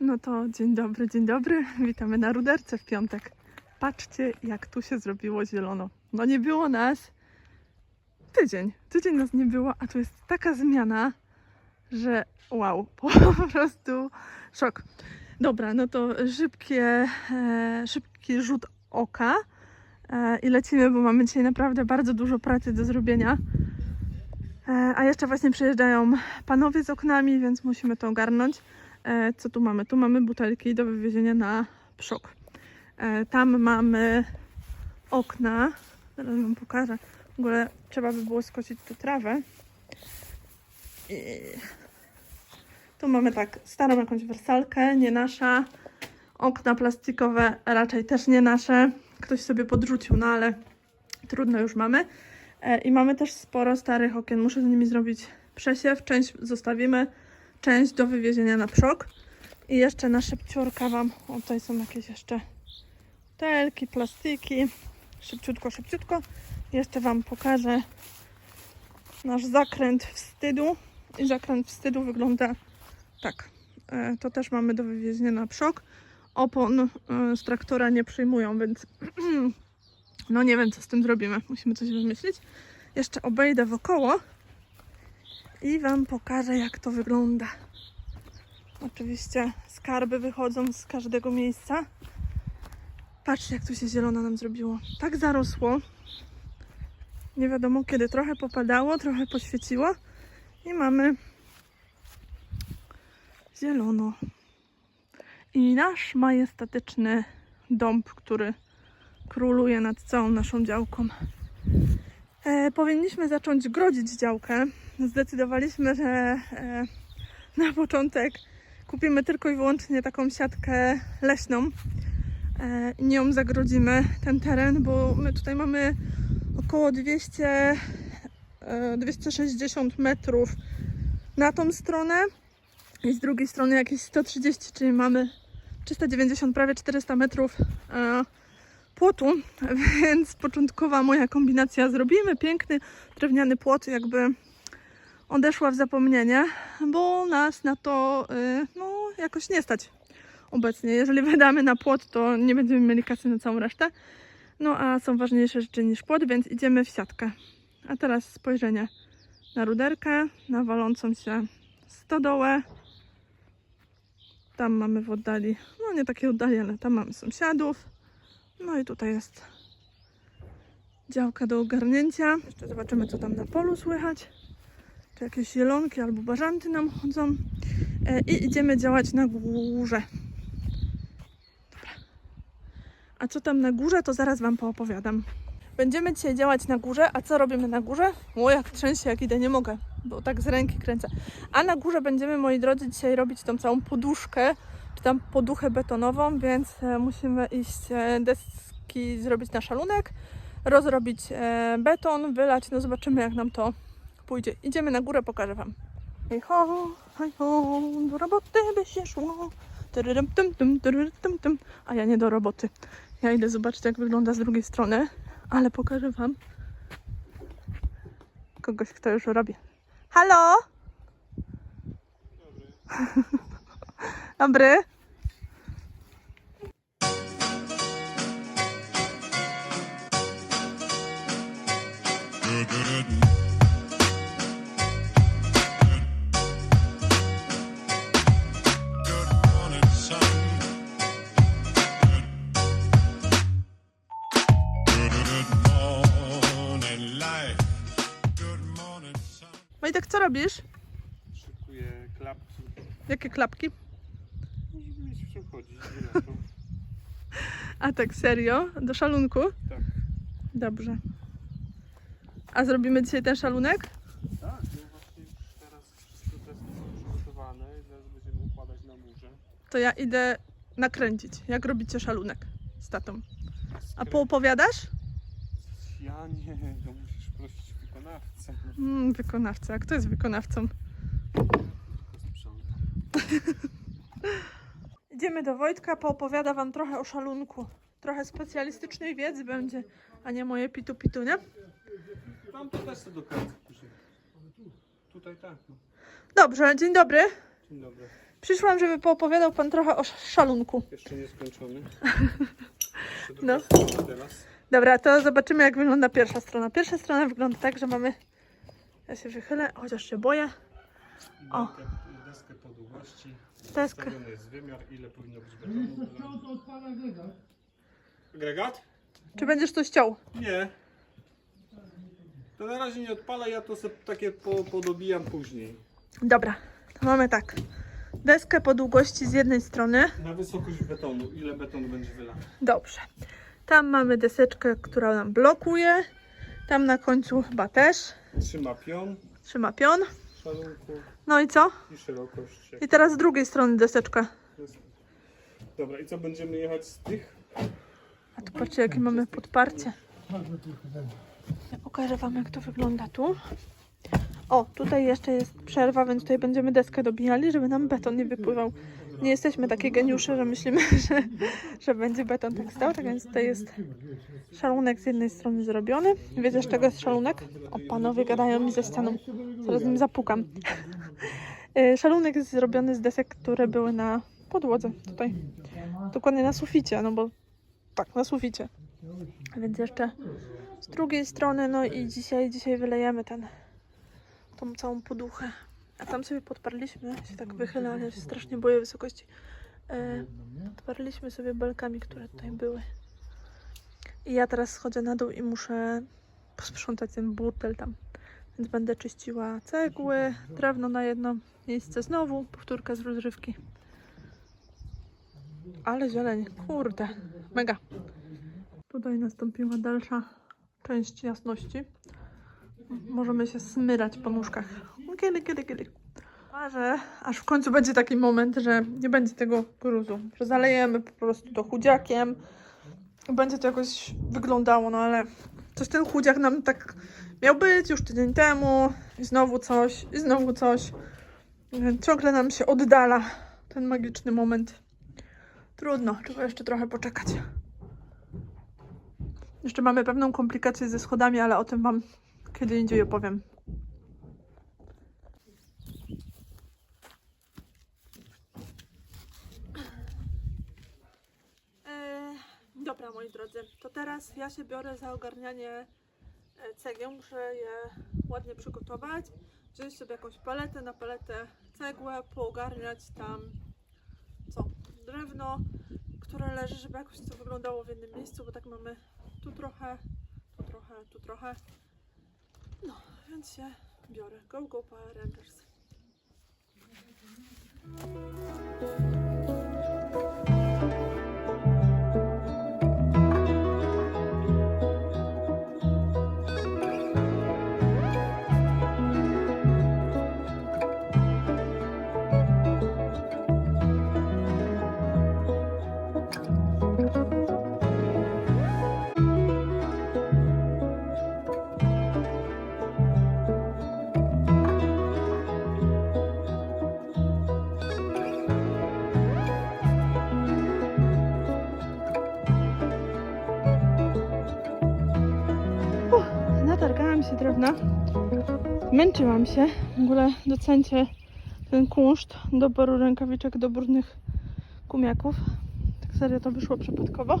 No to dzień dobry, dzień dobry. Witamy na Ruderce w piątek. Patrzcie, jak tu się zrobiło zielono. No nie było nas tydzień. Tydzień nas nie było, a tu jest taka zmiana, że wow, po prostu szok. Dobra, no to szybkie, e, szybki rzut oka e, i lecimy, bo mamy dzisiaj naprawdę bardzo dużo pracy do zrobienia. E, a jeszcze właśnie przyjeżdżają panowie z oknami, więc musimy to ogarnąć. E, co tu mamy? Tu mamy butelki do wywiezienia na przok. E, tam mamy okna. Zaraz wam pokażę. W ogóle trzeba by było skosić tu trawę. I... Tu mamy tak starą jakąś wersalkę, nie nasza. Okna plastikowe raczej też nie nasze. Ktoś sobie podrzucił, no ale trudno już mamy. E, I mamy też sporo starych okien. Muszę z nimi zrobić przesiew. Część zostawimy, część do wywiezienia na przok. I jeszcze na szybciurka Wam, o tutaj są jakieś jeszcze telki, plastiki. Szybciutko, szybciutko. Jeszcze Wam pokażę nasz zakręt wstydu. I zakręt wstydu wygląda tak. E, To też mamy do wywiezienia na przok. Opon e, z traktora nie przyjmują, więc no nie wiem co z tym zrobimy. Musimy coś wymyślić. Jeszcze obejdę wokoło i Wam pokażę jak to wygląda. Oczywiście skarby wychodzą z każdego miejsca. Patrzcie, jak tu się zielono nam zrobiło. Tak zarosło. Nie wiadomo kiedy. Trochę popadało, trochę poświeciło. I mamy zielono. I nasz majestatyczny dąb, który króluje nad całą naszą działką. E, powinniśmy zacząć grodzić działkę. Zdecydowaliśmy, że e, na początek kupimy tylko i wyłącznie taką siatkę leśną e, i nią zagrodzimy ten teren, bo my tutaj mamy około 200, e, 260 metrów na tą stronę i z drugiej strony jakieś 130, czyli mamy 390, prawie 400 metrów e, płotu, więc początkowa moja kombinacja zrobimy piękny drewniany płot, jakby odeszła w zapomnienie, bo nas na to y, no, jakoś nie stać obecnie. Jeżeli wydamy na płot, to nie będziemy mieli kasy na całą resztę. No a są ważniejsze rzeczy niż płot, więc idziemy w siatkę. A teraz spojrzenie na ruderkę, na walącą się stodołę. Tam mamy w oddali, no nie takie oddali, ale tam mamy sąsiadów. No i tutaj jest działka do ogarnięcia. Jeszcze zobaczymy, co tam na polu słychać. Jakieś zielonki albo bażanty nam chodzą. E, I idziemy działać na górze. Dobra. A co tam na górze, to zaraz Wam poopowiadam. Będziemy dzisiaj działać na górze, a co robimy na górze? O, jak trzęsie, jak idę, nie mogę, bo tak z ręki kręcę. A na górze będziemy, moi drodzy, dzisiaj robić tą całą poduszkę, czy tam poduchę betonową, więc e, musimy iść e, deski zrobić na szalunek, rozrobić beton, wylać, no zobaczymy jak nam to pójdzie. Idziemy na górę, pokażę Wam. Hej ho, hej ho, do roboty by się szło. A ja nie do roboty. Ja idę zobaczyć jak wygląda z drugiej strony, ale pokażę Wam kogoś, kto już robi. Halo? Dobry. Good co robisz? Szykuję klapki, Jakie klapki? żeby mieć w czym chodzić. A tak serio? Do szalunku? Tak. Dobrze. A zrobimy dzisiaj ten szalunek? Tak, no właśnie już teraz wszystkie deski są przygotowane i teraz będziemy układać na murze. To ja idę nakręcić, jak robicie szalunek z tatą. A poopowiadasz? Ja nie, to prosić wykonawcę. Mm, wykonawca. A kto jest wykonawcą? Idziemy do Wojtka, poopowiada wam trochę o szalunku. Trochę specjalistycznej wiedzy będzie, a nie moje pitu-pitu, nie? Tam to też do później. Tutaj tak, no. Dobrze, dzień dobry. Dzień dobry. Przyszłam, żeby poopowiadał pan trochę o sz- szalunku. Jeszcze nie skończony. No. Dobra, to zobaczymy jak wygląda pierwsza strona. Pierwsza strona wygląda tak, że mamy... Ja się wychylę, chociaż się boję. O. Deskę, po długości. Deskę. Jest wymiar, ile powinno być betonu. Agregat? Czy będziesz to ściął? Nie. To na razie nie odpala, ja to sobie takie po, podobijam później. Dobra, to mamy tak. Deskę po długości z jednej strony. Na wysokość betonu, ile betonu będzie wylany. Dobrze. Tam mamy deseczkę, która nam blokuje. Tam na końcu chyba też. Trzyma pion, Trzyma pion. szalunku No i co? i szerokość. I teraz z drugiej strony deseczka. Dobra, i co będziemy jechać z tych? A tu patrzcie, jakie mamy podparcie. Ja pokażę Wam, jak to wygląda tu. O, tutaj jeszcze jest przerwa, więc tutaj będziemy deskę dobijali, żeby nam beton nie wypływał. Nie jesteśmy takie geniusze, że myślimy, że, że będzie beton tak stał. Tak więc tutaj jest szalunek z jednej strony zrobiony. Wiecie, z czego jest szalunek? O, panowie gadają mi ze ścianą. Zaraz nim zapukam. Y, Szalunek jest zrobiony z desek, które były na podłodze tutaj. Dokładnie na suficie, no bo tak, na suficie. Więc jeszcze z drugiej strony, no i dzisiaj, dzisiaj wylejemy ten, tą całą poduchę. A tam sobie podparliśmy, się tak wychylę, ale się strasznie boję wysokości. E, podparliśmy sobie belkami, które tutaj były. I ja teraz schodzę na dół i muszę posprzątać ten burtel tam. Więc będę czyściła cegły, drewno na jedno miejsce znowu, powtórka z rozrywki. Ale zieleń, kurde, mega. Tutaj nastąpiła dalsza część jasności. Możemy się smyrać po nóżkach. Kiedy, kiedy, kiedy. Że aż w końcu będzie taki moment, że nie będzie tego gruzu, że zalejemy po prostu to chudziakiem. Będzie to jakoś wyglądało, no ale coś ten chudziak nam tak miał być już tydzień temu i znowu coś, i znowu coś. Ciągle nam się oddala ten magiczny moment. Trudno, trzeba jeszcze trochę poczekać. Jeszcze mamy pewną komplikację ze schodami, ale o tym Wam kiedy indziej opowiem. E, dobra, moi drodzy, to teraz ja się biorę za ogarnianie e, cegieł. Muszę je ładnie przygotować, wziąć sobie jakąś paletę, na paletę cegłę, poogarniać tam co? Drewno, które leży, żeby jakoś to wyglądało w jednym miejscu, bo tak mamy tu trochę, tu trochę, tu trochę. No, więc się biorę. Go, go, Power Rangers. Męczyłam się. W ogóle docencie ten kunszt doboru rękawiczek do brudnych gumiaków. Tak serio to wyszło przypadkowo.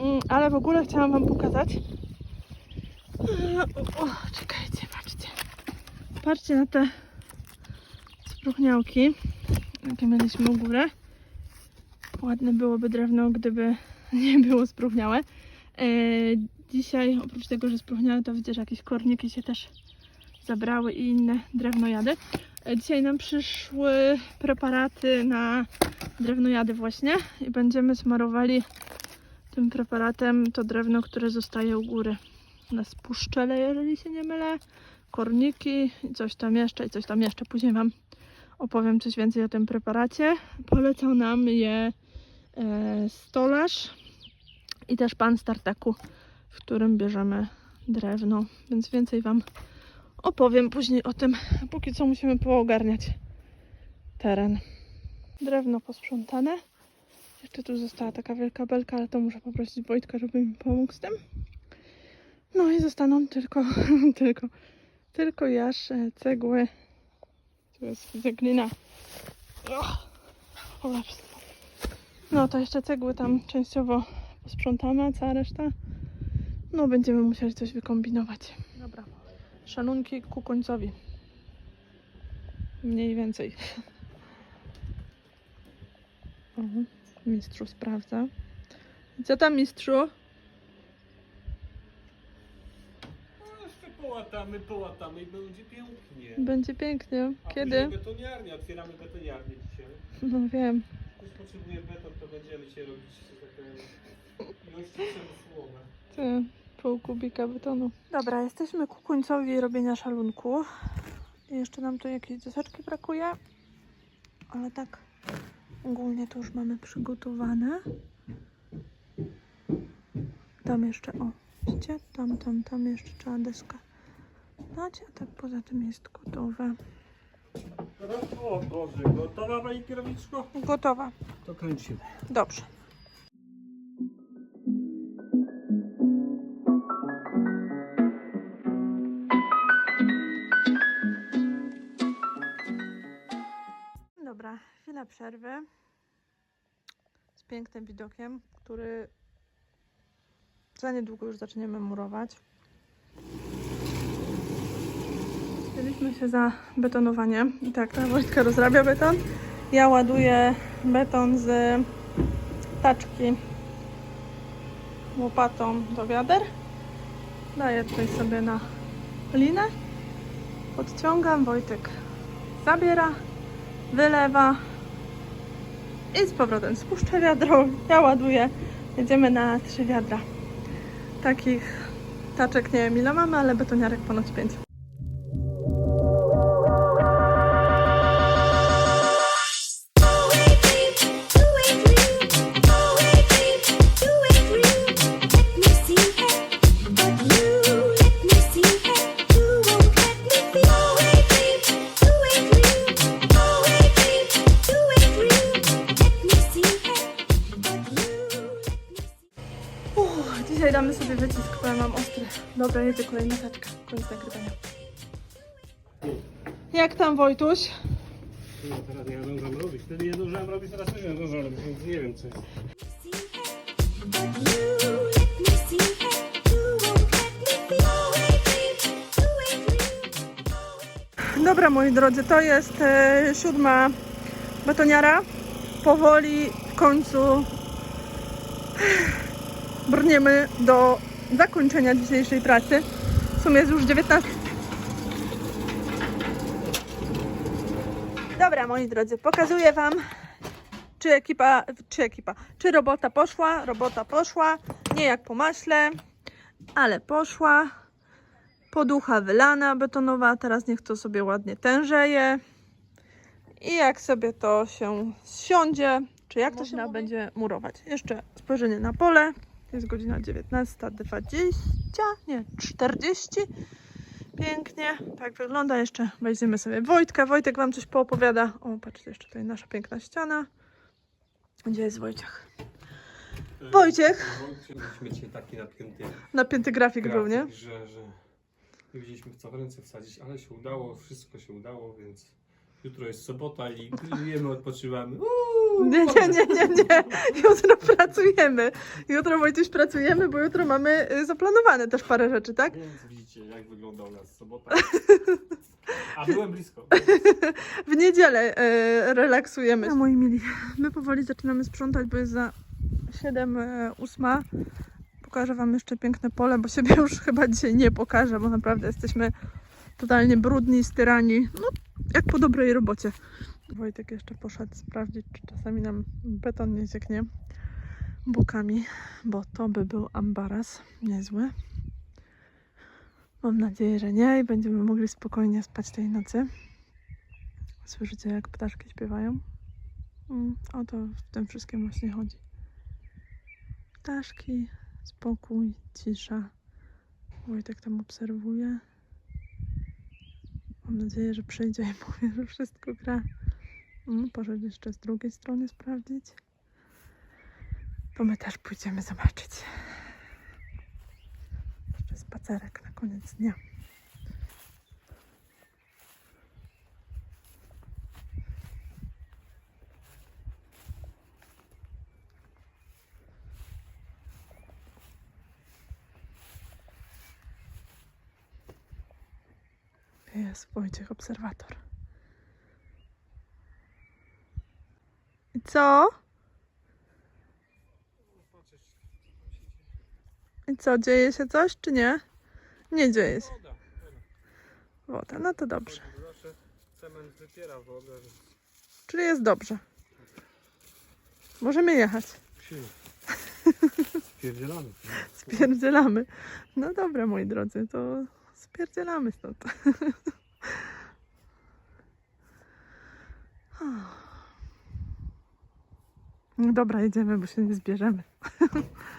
Mm, Ale w ogóle chciałam Wam pokazać. E, O, czekajcie, patrzcie. Patrzcie na te spróchniałki, jakie mieliśmy u górę. Ładne byłoby drewno, gdyby nie było spróchniałe. Dzisiaj, oprócz tego, że spróchniały, to widzę, że jakieś korniki się też zabrały i inne drewnojady. E, Dzisiaj nam przyszły preparaty na drewnojady właśnie i będziemy smarowali tym preparatem to drewno, które zostaje u góry. Na spuszczele, jeżeli się nie mylę, korniki i coś tam jeszcze i coś tam jeszcze. Później Wam opowiem coś więcej o tym preparacie. Polecał nam je e, stolarz i też pan z tartaku, w którym bierzemy drewno, więc więcej Wam opowiem później o tym. Póki co musimy poogarniać teren. Drewno posprzątane. Jeszcze tu została taka wielka belka, ale to muszę poprosić Wojtka, żeby mi pomógł z tym. No i zostaną tylko, tylko, tylko jasze, cegły. Tu jest widzę glina Cholerstwo. No to jeszcze cegły tam częściowo posprzątamy, a cała reszta no będziemy musieli coś wykombinować. Dobra. Szanunki ku końcowi. Mniej więcej. O, mistrzu sprawdza. Co tam mistrzu? No jeszcze połatamy, połatamy i będzie pięknie. Będzie pięknie. A Kiedy? betoniarnię, otwieramy betoniarnię dzisiaj. No wiem. Ktoś potrzebuje beton, to będziemy dzisiaj robić takie ilości przemysłowe. Ty, pół kubika betonu. Dobra, jesteśmy ku końcowi robienia szalunku. Jeszcze nam tu jakieś deseczki brakuje. Ale tak ogólnie to już mamy przygotowane. Tam jeszcze, o, widzicie? Tam, tam, tam jeszcze trzeba deskę dać, a tak poza tym jest gotowe. O Boże, gotowa Pani kierowniczko? Gotowa. To kręcimy. Dobrze. Przerwy z pięknym widokiem, który za niedługo już zaczniemy murować. Wzięliśmy się za betonowanie. I tak, ta Wojtka rozrabia beton. Ja ładuję beton z taczki łopatą do wiader. Daję tutaj sobie na linę. Podciągam, Wojtek zabiera, wylewa i z powrotem spuszcza wiadro. Ja ładuję. Jedziemy na trzy wiadra. Takich taczek nie wiem ile mamy, ale betoniarek ponoć pięć. Dobra, jedzie kolejna taczka. Koniec nagrywania. Jak tam Wojtuś? No teraz nie zdążam robić. Wtedy nie zdążyłem robić, teraz nie zdążam robić, więc nie wiem co jest. Dobra, moi drodzy, to jest e, siódma betoniara. Powoli w końcu brniemy do zakończenia dzisiejszej pracy. W sumie jest już 19. Dobra, moi drodzy, pokazuję Wam, czy ekipa, czy ekipa, czy robota poszła. Robota poszła, nie jak po maśle, ale poszła. Poducha wylana betonowa, teraz niech to sobie ładnie tężeje. I jak sobie to się zsiądzie, czy jak to się na- będzie murować. Jeszcze spojrzenie na pole. Jest godzina 19.20, nie, 40. Pięknie, tak wygląda. Jeszcze weźmiemy sobie Wojtka. Wojtek Wam coś poopowiada. O, patrzcie, jeszcze tutaj nasza piękna ściana. Gdzie jest Wojciech? Wojciech! Mieliśmy dzisiaj taki napięty Napięty grafik był, nie? grafik, że, że nie wiedzieliśmy w co w ręce wsadzić, ale się udało, wszystko się udało, więc jutro jest sobota i grillujemy, odpoczywamy. Uuu, Nie, nie, nie, nie, nie. Jutro pracujemy. Jutro Wojtuś pracujemy, bo jutro mamy y, zaplanowane też parę rzeczy, tak? Więc widzicie, jak wygląda u nas sobota. A byłem blisko. W niedzielę y, relaksujemy. No moi mili, my powoli zaczynamy sprzątać, bo jest za 7, y, 8. Pokażę Wam jeszcze piękne pole, bo siebie już chyba dzisiaj nie pokażę, bo naprawdę jesteśmy totalnie brudni, styrani. No, jak po dobrej robocie. Wojtek jeszcze poszedł sprawdzić, czy czasami nam beton nie cieknie bokami, bo to by był ambaras niezły. Mam nadzieję, że nie i będziemy mogli spokojnie spać tej nocy. Słyszycie, jak ptaszki śpiewają? Mm, o to w tym wszystkim właśnie chodzi. Ptaszki, spokój, cisza. Wojtek tam obserwuje. Mam nadzieję, że przyjdzie i powie, że wszystko gra. Mm, poszedł jeszcze z drugiej strony sprawdzić. Bo my też pójdziemy zobaczyć. Jeszcze spacerek na koniec dnia. Jest Wojciech obserwator. I co? I co, dzieje się coś, czy nie? Nie dzieje się. Woda, Woda, no to dobrze. Zawsze cement wypiera wodę, Czyli jest dobrze. Możemy jechać. Spierdzielamy. Spierdzielamy. No dobra, moi drodzy, to spierdzielamy stąd. No dobra, jedziemy, bo się nie zbierzemy.